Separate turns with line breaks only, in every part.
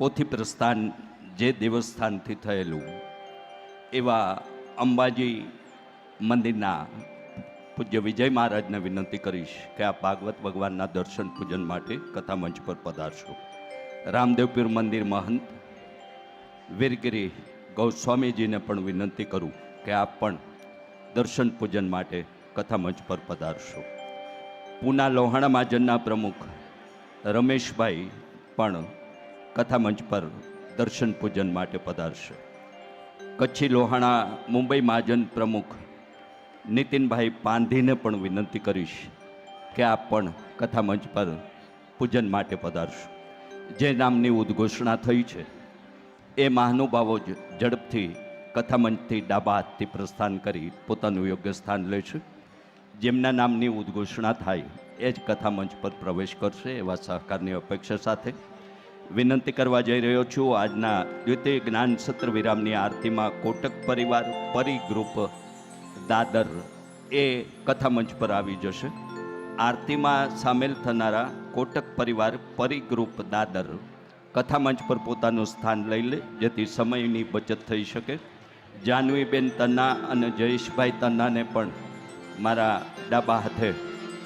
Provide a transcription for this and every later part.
પોથી પ્રસ્થાન જે દેવસ્થાનથી થયેલું, એવા અંબાજી મંદિરના પૂજ્ય વિજય મહારાજને વિનંતી કરીશ કે આ ભાગવત ભગવાનના દર્શન પૂજન માટે કથા મંચ પર પધારશો. રામદેવપીર મંદિર મહંત વીરગીરી ગૌસ્વામીજીને પણ વિનંતી કરું કે આપ પણ દર્શન પૂજન માટે કથા મંચ પર પધારશો. પૂના લોહાણા મહાજનના પ્રમુખ રમેશભાઈ પણ કથા મંચ પર દર્શન પૂજન માટે પધારશે. કચ્છી લોહાણા મુંબઈ મહાજન પ્રમુખ નીતિનભાઈ પાંધીને પણ વિનંતી કરીશ કે આપ પણ કથા મંચ પર પૂજન માટે પધારશો. જે નામની ઉદ્ઘોષણા થઈ છે, એ મહાનુભાવો ઝડપથી કથામંચથી ડાબા હાથથી પ્રસ્થાન કરી પોતાનું યોગ્ય સ્થાન લે છે. જેમના નામની ઉદ્ઘોષણા થાય, એ જ કથામંચ પર પ્રવેશ કરશે એવા સહકારની અપેક્ષા સાથે વિનંતી કરવા જઈ રહ્યો છું. આજના દ્વિતીય જ્ઞાન સત્ર વિરામની આરતીમાં કોટક પરિવાર પરી ગ્રુપ દાદર એ કથા મંચ પર આવી જશે. આરતીમાં સામેલ થનારા કોટક પરિવાર પરી ગ્રુપ દાદર કથા મંચ પર પોતાનું સ્થાન લઈ લે, જેથી સમયની બચત થઈ શકે. જાનવીબેન તન્ના અને જયેશભાઈ તન્નાને પણ મારા ડાબા હાથે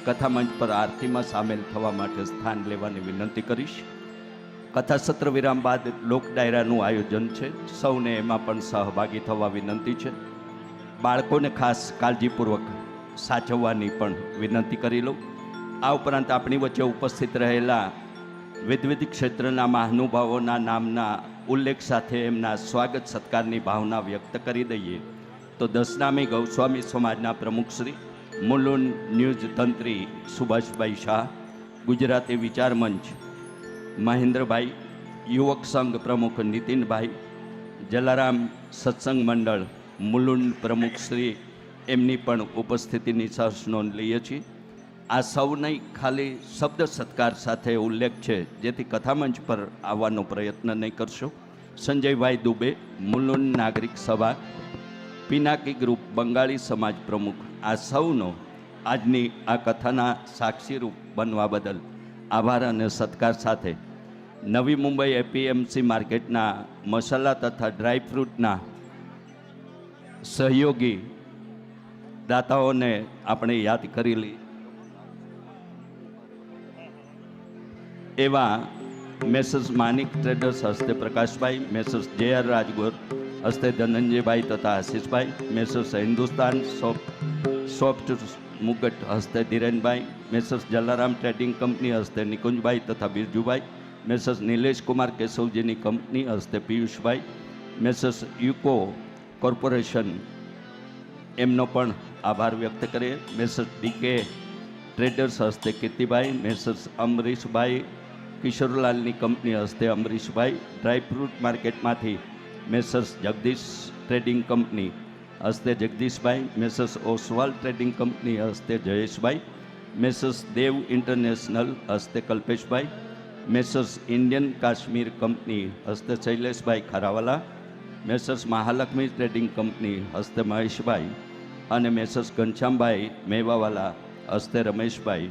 કથા મંચ પર આરતીમાં સામેલ થવા માટે સ્થાન લેવાની વિનંતી કરીશ. કથા સત્ર વિરામ બાદ લોક ડાયરાનું આયોજન છે. સૌને એમાં પણ સહભાગી થવા વિનંતી છે. બાળકોને ખાસ કાળજીપૂર્વક સાચવવાની પણ વિનંતી કરી લઉં. આ ઉપરાંત આપણી વચ્ચે ઉપસ્થિત રહેલા વિવિધ ક્ષેત્રના મહાનુભાવોના નામના ઉલ્લેખ સાથે એમના સ્વાગત સત્કારની ભાવના વ્યક્ત કરી દઈએ. તો દસનામી ગૌસ્વામી સમાજના પ્રમુખશ્રી મુલુન ન્યૂઝ તંત્રી સુભાષભાઈ શાહ, ગુજરાતી વિચાર મંચ મહેન્દ્રભાઈ, યુવક સંઘ પ્રમુખ નીતિનભાઈ, જલારામ સત્સંગ મંડળ મુલુંડ પ્રમુખ શ્રી એમની પણ ઉપસ્થિતિની સહર્ષ નોંધ લઈએ છીએ. આ સૌને ખાલી શબ્દ સત્કાર સાથે ઉલ્લેખ છે, જેથી કથામંચ પર આવવાનો પ્રયત્ન નહીં કરશો. સંજયભાઈ દુબે, મુલુંડ નાગરિક સભા, પિનાકી ગ્રુપ, બંગાળી સમાજ પ્રમુખ. આ સૌનો આજની આ કથાના સાક્ષીરૂપ બનવા બદલ આભાર અને સત્કાર સાથે નવી મુંબઈ એપીએમસી માર્કેટના મસાલા તથા ડ્રાયફ્રૂટના સહયોગી દાતાઓને આપણે યાદ કરી લઈ એવા મેસર્સ માનિક ટ્રેડર્સ હસ્તે Prakashbhai Messrs J R Rajgor હસ્તે ધનંજયભાઈ તથા Ashishbhai Messrs Hindustan soft soft મુગટ હસ્તે Dhirenbhai Messrs Jalaram trading company હસ્તે નિકુંજભાઈ તથા બિરજુભાઈ મેસર્સ નિલેશ કુમાર કેશવજીની કંપની હસ્તે પિયુષભાઈ મેસર્સ યુકો કોર્પોરેશન એમનો પણ આભાર વ્યક્ત કરીએ. મેસર્સ ડીકે ટ્રેડર્સ હસ્તે કીર્તિભાઈ મેસર્સ અમરીશભાઈ, કિશોરલાલની કંપની હસ્તે અમરીશભાઈ, ડ્રાયફ્રૂટ માર્કેટમાંથી મેસર્સ જગદીશ ટ્રેડિંગ કંપની હસ્તે Jagdishbhai Messrs Oswal trading company હસ્તે જયેશભાઈ મેસર્સ દેવ ઇન્ટરનેશનલ હસ્તે Kalpeshbhai Messrs Indian Kashmir company હસ્તે Shaileshbhai Kharawala Messrs Mahalaxmi trading company હસ્તે મહેશભાઈ અને મેસર્સ ઘનશ્યામભાઈ મેવાવાલા હસ્તે રમેશભાઈ.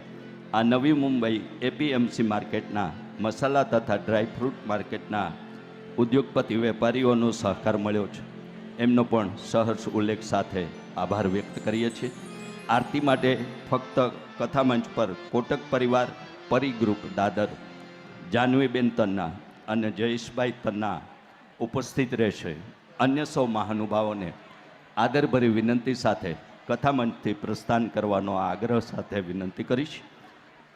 આ નવી મુંબઈ એપીએમસી માર્કેટના મસાલા તથા ડ્રાયફ્રૂટ માર્કેટના ઉદ્યોગપતિ વેપારીઓનો સહકાર મળ્યો છે. એમનો પણ સહર્ષ ઉલ્લેખ સાથે આભાર વ્યક્ત કરીએ છીએ. આરતી માટે ફક્ત કથામંચ પર કોટક પરિવાર પરી ગ્રુપ દાદર જાનવીબેન તન્ના અને જયેશભાઈ તન્ના ઉપસ્થિત રહેશે. અન્ય સૌ મહાનુભાવોને આદરભરી વિનંતી સાથે કથામંચથી પ્રસ્થાન કરવાનો આગ્રહ સાથે વિનંતી કરીશ.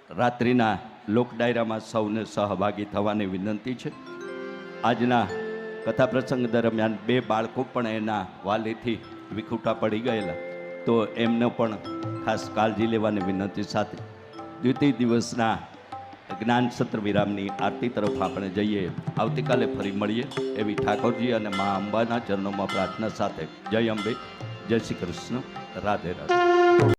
રાત્રિના લોક ડાયરામાં સૌને સહભાગી થવાની વિનંતી છે. આજના કથા પ્રસંગ દરમિયાન બે બાળકો પણ એના વાલીથી વિખૂટા પડી ગયેલા. તો એમને પણ ખાસ કાળજી લેવાની વિનંતી સાથે દ્વિતીય દિવસના જ્ઞાન સત્ર વિરામની આરતી તરફ આપણે જઈએ. આવતીકાલે ફરી મળીએ એવી ઠાકોરજી અને મા અંબાના ચરણોમાં પ્રાર્થના સાથે. જય અંબે. જય શ્રી કૃષ્ણ. રાધે રાધે.